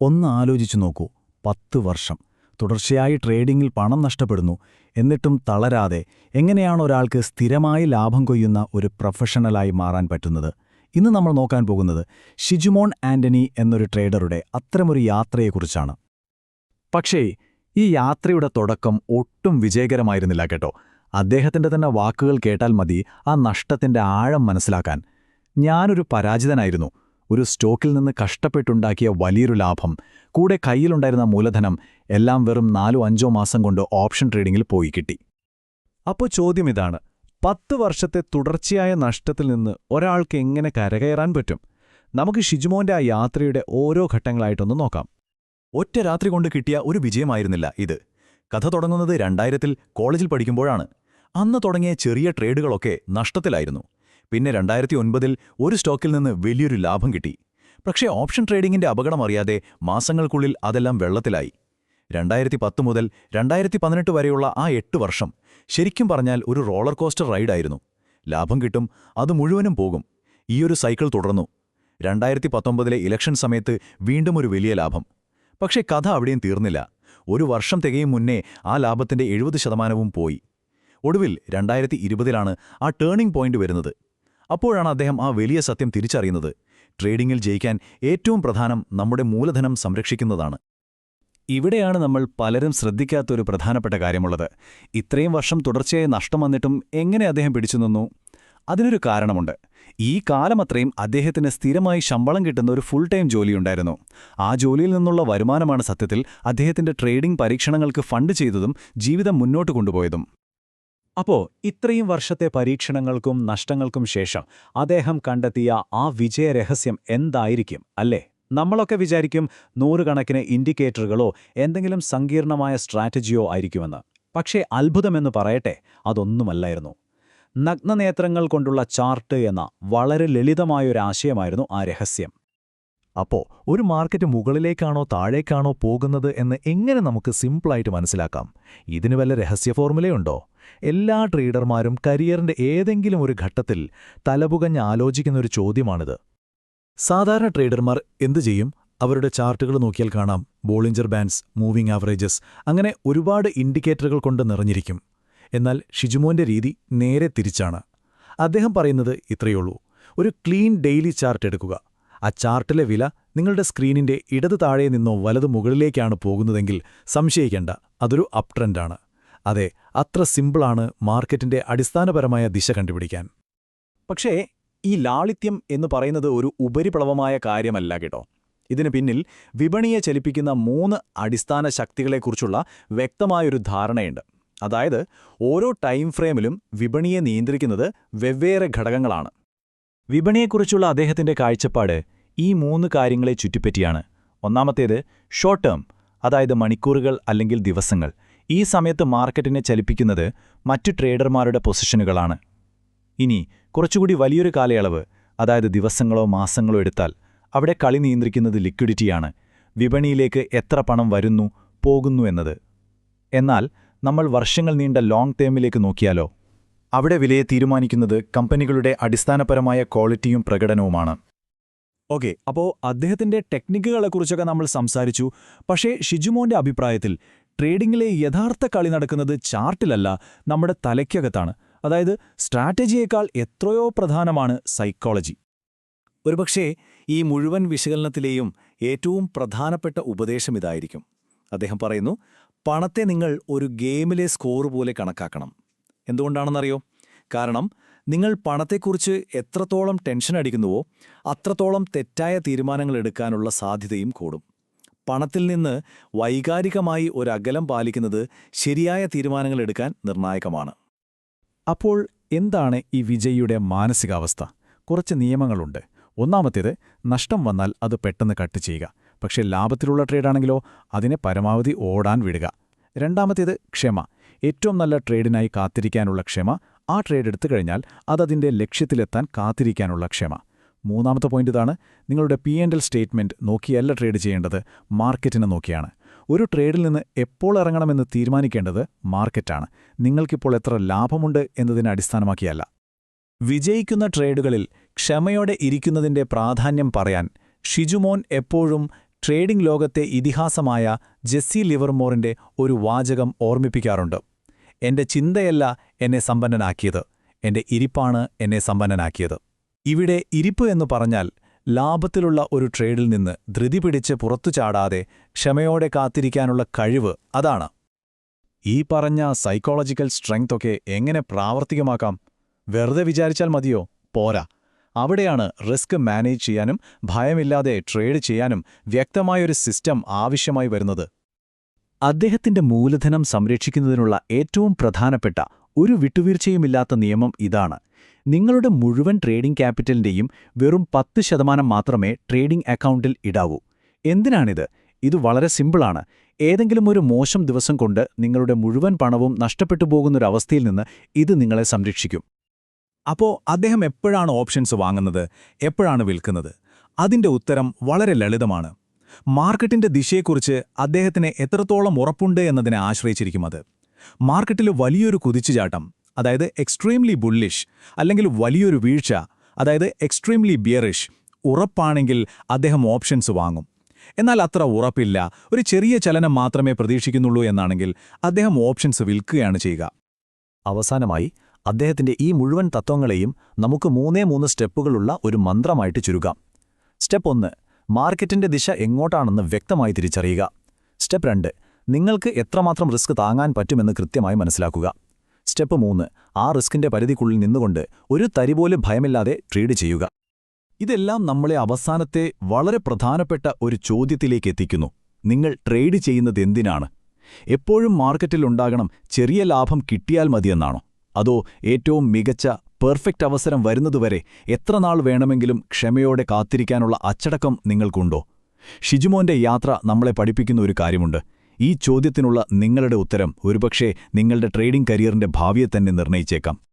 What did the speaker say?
ഒന്ന് ആലോചിച്ചു നോക്കൂ. പത്ത് വർഷം. തുടർച്ചയായി ട്രേഡിംഗിൽ പണം നഷ്ടപ്പെടുന്നു. എന്നിട്ടും തളരാതെ എങ്ങനെയാണ് ഒരാൾക്ക് സ്ഥിരമായി ലാഭം കൊയ്യുന്ന ഒരു പ്രൊഫഷണലായി മാറാൻ പറ്റുന്നത്? ഇന്ന് നമ്മൾ നോക്കാൻ പോകുന്നത് ഷിജുമോൺ ആന്റണി എന്നൊരു ട്രേഡറുടെ അത്തരമൊരു യാത്രയെക്കുറിച്ചാണ്. പക്ഷേ ഈ യാത്രയുടെ തുടക്കം ഒട്ടും വിജയകരമായിരുന്നില്ല കേട്ടോ. അദ്ദേഹത്തിന്റെ തന്നെ വാക്കുകൾ കേട്ടാൽ മതി ആ നഷ്ടത്തിന്റെ ആഴം മനസ്സിലാക്കാൻ. ഞാനൊരു പരാജിതനായിരുന്നു. ഒരു സ്റ്റോക്കിൽ നിന്ന് കഷ്ടപ്പെട്ടുണ്ടാക്കിയ വലിയൊരു ലാഭം. കൂടെ കയ്യിലുണ്ടായിരുന്ന മൂലധനം എല്ലാം വെറും നാലോ അഞ്ചോ മാസം കൊണ്ട് ഓപ്ഷൻ ട്രേഡിംഗിൽ പോയി കിട്ടി. അപ്പോൾ ചോദ്യം ഇതാണ് പത്ത് വർഷത്തെ തുടർച്ചയായ നഷ്ടത്തിൽ നിന്ന് ഒരാൾക്ക് എങ്ങനെ കരകയറാൻ പറ്റും? നമുക്ക് ഷിജുമോന്റെ ആ യാത്രയുടെ ഓരോ ഘട്ടങ്ങളായിട്ടൊന്ന് നോക്കാം. ഒറ്റ രാത്രി കൊണ്ട് കിട്ടിയ ഒരു വിജയമായിരുന്നില്ല ഇത്. കഥ തുടങ്ങുന്നത് രണ്ടായിരത്തിൽ കോളേജിൽ പഠിക്കുമ്പോഴാണ്. അന്ന് തുടങ്ങിയ ചെറിയ ട്രേഡുകളൊക്കെ നഷ്ടത്തിലായിരുന്നു. പിന്നെ രണ്ടായിരത്തി ഒൻപതിൽ ഒരു സ്റ്റോക്കിൽ നിന്ന് വലിയൊരു ലാഭം കിട്ടി. പക്ഷേ ഓപ്ഷൻ ട്രേഡിംഗിന്റെ അപകടം അറിയാതെ മാസങ്ങൾക്കുള്ളിൽ അതെല്ലാം വെള്ളത്തിലായി. രണ്ടായിരത്തി പത്ത് മുതൽ രണ്ടായിരത്തി പതിനെട്ട് വരെയുള്ള ആ എട്ട് വർഷം ശരിക്കും പറഞ്ഞാൽ ഒരു റോളർ കോസ്റ്റർ റൈഡായിരുന്നു. ലാഭം കിട്ടും അത് മുഴുവനും പോകും. ഈയൊരു സൈക്കിൾ തുടർന്നു. രണ്ടായിരത്തി പത്തൊമ്പതിലെ ഇലക്ഷൻ സമയത്ത് വീണ്ടും ഒരു വലിയ ലാഭം. പക്ഷേ കഥ അവിടെയും തീർന്നില്ല. ഒരു വർഷം തികയും മുന്നേ ആ ലാഭത്തിന്റെ എഴുപത് ശതമാനവും പോയി. ഒടുവിൽ രണ്ടായിരത്തി ഇരുപതിലാണ് ആ ടേണിംഗ് പോയിന്റ് വരുന്നത്. അപ്പോഴാണ് അദ്ദേഹം ആ വലിയ സത്യം തിരിച്ചറിയുന്നത്. ട്രേഡിംഗിൽ ജയിക്കാൻ ഏറ്റവും പ്രധാനം നമ്മുടെ മൂലധനം സംരക്ഷിക്കുന്നതാണ്. ഇവിടെയാണ് നമ്മൾ പലരും ശ്രദ്ധിക്കാത്തൊരു പ്രധാനപ്പെട്ട കാര്യമുള്ളത്. ഇത്രയും വർഷം തുടർച്ചയായി നഷ്ടം വന്നിട്ടും എങ്ങനെ അദ്ദേഹം പിടിച്ചു നിന്നു? അതിനൊരു കാരണമുണ്ട്. ഈ കാലമത്രയും അദ്ദേഹത്തിന് സ്ഥിരമായി ശമ്പളം കിട്ടുന്ന ഒരു ഫുൾ ടൈം ജോലിയുണ്ടായിരുന്നു. ആ ജോലിയിൽ നിന്നുള്ള വരുമാനമാണ് സത്യത്തിൽ അദ്ദേഹത്തിന്റെ ട്രേഡിംഗ് പരീക്ഷണങ്ങൾക്ക് ഫണ്ട് ചെയ്തതും ജീവിതം മുന്നോട്ട് കൊണ്ടുപോയതും. അപ്പോ ഇത്രയും വർഷത്തെ പരീക്ഷണങ്ങൾക്കും നഷ്ടങ്ങൾക്കും ശേഷം അദ്ദേഹം കണ്ടെത്തിയ ആ വിജയരഹസ്യം എന്തായിരിക്കും അല്ലേ? നമ്മളൊക്കെ വിചാരിക്കും നൂറുകണക്കിന് ഇൻഡിക്കേറ്ററുകളോ എന്തെങ്കിലും സങ്കീർണമായ സ്ട്രാറ്റജിയോ ആയിരിക്കുമെന്ന്. പക്ഷേ അത്ഭുതമെന്ന് പറയട്ടെ അതൊന്നുമല്ലായിരുന്നു. നഗ്നനേത്രങ്ങൾ കൊണ്ടുള്ള ചാർട്ട് എന്ന വളരെ ലളിതമായൊരാശയമായിരുന്നു ആ രഹസ്യം. അപ്പോ ഒരു മാർക്കറ്റ് മുകളിലേക്കാണോ താഴേക്കാണോ പോകുന്നത് എന്ന് എങ്ങനെ നമുക്ക് സിമ്പിളായിട്ട് മനസ്സിലാക്കാം? ഇതിന് വല്ല രഹസ്യ ഫോർമുലയുണ്ടോ എല്ലാ ട്രേഡർമാരും കരിയറിന്റെ ഏതെങ്കിലും ഒരു ഘട്ടത്തിൽ തലപുകഞ്ഞ് ആലോചിക്കുന്ന ഒരു ചോദ്യമാണിത്. സാധാരണ ട്രേഡർമാർ എന്തു ചെയ്യും? അവരുടെ ചാർട്ടുകൾ നോക്കിയാൽ കാണാം. ബോളിഞ്ചർ ബാൻഡ്സ് മൂവിംഗ് ആവറേജസ് അങ്ങനെ ഒരുപാട് ഇൻഡിക്കേറ്ററുകൾ കൊണ്ട് നിറഞ്ഞിരിക്കും. എന്നാൽ ഷിജുമോന്റെ രീതി നേരെ തിരിച്ചാണ്. അദ്ദേഹം പറയുന്നത് ഇത്രയുള്ളൂ ഒരു ക്ലീൻ ഡെയിലി ചാർട്ട് എടുക്കുക. ആ ചാർട്ടിലെ വില നിങ്ങളുടെ സ്ക്രീനിന്റെ ഇടത് താഴെ നിന്നോ വലതു മുകളിലേക്കാണ് പോകുന്നതെങ്കിൽ സംശയിക്കേണ്ട അതൊരു അപ് ട്രെൻഡാണ്. അതെ അത്ര സിമ്പിളാണ് മാർക്കറ്റിന്റെ അടിസ്ഥാനപരമായ ദിശ കണ്ടുപിടിക്കാൻ. പക്ഷേ ഈ ലാളിത്യം എന്ന് പറയുന്നത് ഒരു ഉപരിപ്ലവമായ കാര്യമല്ല കേട്ടോ. ഇതിന് പിന്നിൽ വിപണിയെ ചലിപ്പിക്കുന്ന മൂന്ന് അടിസ്ഥാന ശക്തികളെക്കുറിച്ചുള്ള വ്യക്തമായൊരു ധാരണയുണ്ട്. അതായത് ഓരോ ടൈം ഫ്രെയിമിലും വിപണിയെ നിയന്ത്രിക്കുന്നത് വെവ്വേറെ ഘടകങ്ങളാണ്. വിപണിയെക്കുറിച്ചുള്ള അദ്ദേഹത്തിന്റെ കാഴ്ചപ്പാട് ഈ മൂന്ന് കാര്യങ്ങളെ ചുറ്റിപ്പറ്റിയാണ്. ഒന്നാമത്തേത് ഷോർട്ട് ടേം അതായത് മണിക്കൂറുകൾ അല്ലെങ്കിൽ ദിവസങ്ങൾ. ഈ സമയത്ത് മാർക്കറ്റിനെ ചലിപ്പിക്കുന്നത് മറ്റു ട്രേഡർമാരുടെ പൊസിഷനുകളാണ്. ഇനി കുറച്ചുകൂടി വലിയൊരു കാലയളവ് അതായത് ദിവസങ്ങളോ മാസങ്ങളോ എടുത്താൽ അവിടെ കളി നിയന്ത്രിക്കുന്നത് ലിക്വിഡിറ്റിയാണ്. വിപണിയിലേക്ക് എത്ര പണം വരുന്നു പോകുന്നു എന്നത്. എന്നാൽ നമ്മൾ വർഷങ്ങൾ നീണ്ട ലോങ് ടേമിലേക്ക് നോക്കിയാലോ അവിടെ വിലയെ തീരുമാനിക്കുന്നത് കമ്പനികളുടെ അടിസ്ഥാനപരമായ ക്വാളിറ്റിയും പ്രകടനവുമാണ്. ഓക്കെ അപ്പോൾ അദ്ദേഹത്തിന്റെ ടെക്നിക്കുകളെക്കുറിച്ചൊക്കെ നമ്മൾ സംസാരിച്ചു. പക്ഷേ ഷിജുമോന്റെ അഭിപ്രായത്തിൽ ട്രേഡിംഗിലെ യഥാർത്ഥ കളി നടക്കുന്നത് ചാർട്ടിലല്ല നമ്മുടെ തലയ്ക്കകത്താണ്. അതായത് സ്ട്രാറ്റജിയേക്കാൾ എത്രയോ പ്രധാനമാണ് സൈക്കോളജി. ഒരുപക്ഷേ ഈ മുഴുവൻ വിശകലനത്തിലെയും ഏറ്റവും പ്രധാനപ്പെട്ട ഉപദേശം ഇതായിരിക്കും. അദ്ദേഹം പറയുന്നു പണത്തെ നിങ്ങൾ ഒരു ഗെയിമിലെ സ്കോർ പോലെ കണക്കാക്കണം. എന്തുകൊണ്ടാണെന്നറിയോ? കാരണം നിങ്ങൾ പണത്തെക്കുറിച്ച് എത്രത്തോളം ടെൻഷൻ അടിക്കുന്നുവോ അത്രത്തോളം തെറ്റായ തീരുമാനങ്ങൾ എടുക്കാനുള്ള സാധ്യതയും കൂടും. പണത്തിൽ നിന്ന് വൈകാരികമായി ഒരു അകലം പാലിക്കുന്നത് ശരിയായ തീരുമാനങ്ങൾ എടുക്കാൻ നിർണായകമാണ്. അപ്പോൾ എന്താണ് ഈ വിജയിയുടെ മാനസികാവസ്ഥ? കുറച്ച് നിയമങ്ങളുണ്ട്. ഒന്നാമത്തേത് നഷ്ടം വന്നാൽ അത് പെട്ടെന്ന് കട്ട് ചെയ്യുക. പക്ഷേ ലാഭത്തിലുള്ള ട്രേഡാണെങ്കിലോ അതിനെ പരമാവധി ഓടാൻ വിടുക. രണ്ടാമത്തേത് ക്ഷമ. ഏറ്റവും നല്ല ട്രേഡിനായി കാത്തിരിക്കാനുള്ള ക്ഷമ ആ ട്രേഡ് എടുത്തു കഴിഞ്ഞാൽ അതതിന്റെ ലക്ഷ്യത്തിലെത്താൻ കാത്തിരിക്കാനുള്ള ക്ഷമ. മൂന്നാമത്തെ പോയിന്റ് ഇതാണ് നിങ്ങളുടെ പി ആൻഡ് എൽ സ്റ്റേറ്റ്മെന്റ് നോക്കിയല്ല ട്രേഡ് ചെയ്യേണ്ടത് മാർക്കറ്റിനെ നോക്കിയാണ്. ഒരു ട്രേഡിൽ നിന്ന് എപ്പോൾ ഇറങ്ങണമെന്ന് തീരുമാനിക്കേണ്ടത് മാർക്കറ്റാണ്. നിങ്ങൾക്കിപ്പോൾ എത്ര ലാഭമുണ്ട് എന്നതിനെ അടിസ്ഥാനമാക്കിയല്ല. വിജയിക്കുന്ന ട്രേഡുകളിൽ ക്ഷമയോടെ ഇരിക്കുന്നതിന്റെ പ്രാധാന്യം പറയാൻ ഷിജുമോൻ എപ്പോഴും ട്രേഡിംഗ് ലോകത്തെ ഇതിഹാസമായ ജെസ്സി ലിവർമോറിന്റെ ഒരു വാചകം ഓർമ്മിപ്പിക്കാറുണ്ട്. എന്റെ ചിന്തയല്ല എന്നെ സമ്പന്നനാക്കിയത് എന്റെ ഇരിപ്പാണ് എന്നെ സമ്പന്നനാക്കിയത്. ഇവിടെ ഇരിപ്പ് എന്ന് പറഞ്ഞാൽ ലാഭത്തിലുള്ള ഒരു ട്രേഡിൽ നിന്ന് ധൃതി പിടിച്ച് പുറത്തു ചാടാതെ ക്ഷമയോടെ കാത്തിരിക്കാനുള്ള കഴിവ് അതാണ്. ഈ പറഞ്ഞ സൈക്കോളജിക്കൽ സ്ട്രെങ്ത് ഒക്കെ എങ്ങനെ പ്രാവർത്തികമാക്കാം? വെറുതെ വിചാരിച്ചാൽ മതിയോ? പോരാ. അവിടെയാണ് റിസ്ക് മാനേജ് ചെയ്യാനും ഭയമില്ലാതെ ട്രേഡ് ചെയ്യാനും വ്യക്തമായൊരു സിസ്റ്റം ആവശ്യമായി വരുന്നത്. അദ്ദേഹത്തിന്റെ മൂലധനം സംരക്ഷിക്കുന്നതിനുള്ള ഏറ്റവും പ്രധാനപ്പെട്ട ഒരു വിട്ടുവീഴ്ചയുമില്ലാത്ത നിയമം ഇതാണ്. നിങ്ങളുടെ മുഴുവൻ ട്രേഡിംഗ് ക്യാപിറ്റലിന്റെയും വെറും പത്ത് ശതമാനം മാത്രമേ ട്രേഡിംഗ് അക്കൗണ്ടിൽ ഇടാവൂ. എന്തിനാണിത്? ഇത് വളരെ സിമ്പിളാണ്. ഏതെങ്കിലും ഒരു മോശം ദിവസം കൊണ്ട് നിങ്ങളുടെ മുഴുവൻ പണവും നഷ്ടപ്പെട്ടു പോകുന്നൊരവസ്ഥയിൽ നിന്ന് ഇത് നിങ്ങളെ സംരക്ഷിക്കും. അപ്പോ അദ്ദേഹം എപ്പോഴാണ് ഓപ്ഷൻസ് വാങ്ങുന്നത്? എപ്പോഴാണ് വിൽക്കുന്നത്? അതിന്റെ ഉത്തരം വളരെ ലളിതമാണ്. മാർക്കറ്റിന്റെ ദിശയെക്കുറിച്ച് അദ്ദേഹത്തിന് എത്രത്തോളം ഉറപ്പുണ്ട് എന്നതിനെ ആശ്രയിച്ചിരിക്കും അത്. മാർക്കറ്റിൽ വലിയൊരു കുതിച്ചുചാട്ടം അതായത് എക്സ്ട്രീംലി ബുള്ളിഷ് അല്ലെങ്കിൽ വലിയൊരു വീഴ്ച അതായത് എക്സ്ട്രീംലി ബിയറിഷ് ഉറപ്പാണെങ്കിൽ അദ്ദേഹം ഓപ്ഷൻസ് വാങ്ങും. എന്നാൽ അത്ര ഉറപ്പില്ല. ഒരു ചെറിയ ചലനം മാത്രമേ പ്രതീക്ഷിക്കുന്നുള്ളൂ എന്നാണെങ്കിൽ അദ്ദേഹം ഓപ്ഷൻസ് വിൽക്കുകയാണ് ചെയ്യുക. അവസാനമായി അദ്ദേഹത്തിന്റെ ഈ മുഴുവൻ തത്വങ്ങളെയും നമുക്ക് മൂന്നേ മൂന്ന് സ്റ്റെപ്പുകളുള്ള ഒരു മന്ത്രമായിട്ട് ചുരുക്കാം. സ്റ്റെപ്പ് ഒന്ന് മാർക്കറ്റിന്റെ ദിശ എങ്ങോട്ടാണെന്ന് വ്യക്തമായി തിരിച്ചറിയുക. സ്റ്റെപ്പ് രണ്ട് നിങ്ങൾക്ക് എത്രമാത്രം റിസ്ക് താങ്ങാൻ പറ്റുമെന്ന് കൃത്യമായി മനസ്സിലാക്കുക. സ്റ്റെപ്പ് മൂന്ന് ആ റിസ്കിന്റെ പരിധിക്കുള്ളിൽ നിന്നുകൊണ്ട് ഒരു തരി പോലും ഭയമില്ലാതെ ട്രേഡ് ചെയ്യുക. ഇതെല്ലാം നമ്മളെ അവസാനത്തെ വളരെ പ്രധാനപ്പെട്ട ഒരു ചോദ്യത്തിലേക്ക് എത്തിക്കുന്നു. നിങ്ങൾ ട്രേഡ് ചെയ്യുന്നത് എന്തിനാണ്? എപ്പോഴും മാർക്കറ്റിലുണ്ടാകണം ചെറിയ ലാഭം കിട്ടിയാൽ മതിയെന്നാണോ? അതോ ഏറ്റവും മികച്ച പെർഫെക്റ്റ് അവസരം വരുന്നതുവരെ എത്ര നാൾ വേണമെങ്കിലും ക്ഷമയോടെ കാത്തിരിക്കാനുള്ള അച്ചടക്കം നിങ്ങൾക്കുണ്ടോ? ഷിജുമോന്റെ യാത്ര നമ്മളെ പഠിപ്പിക്കുന്ന ഒരു കാര്യമുണ്ട്. ഈ ചോദ്യത്തിനുള്ള നിങ്ങളുടെ ഉത്തരം ഒരുപക്ഷേ നിങ്ങളുടെ ട്രേഡിംഗ് കരിയറിന്റെ ഭാവിയെ തന്നെ നിർണയിച്ചേക്കാം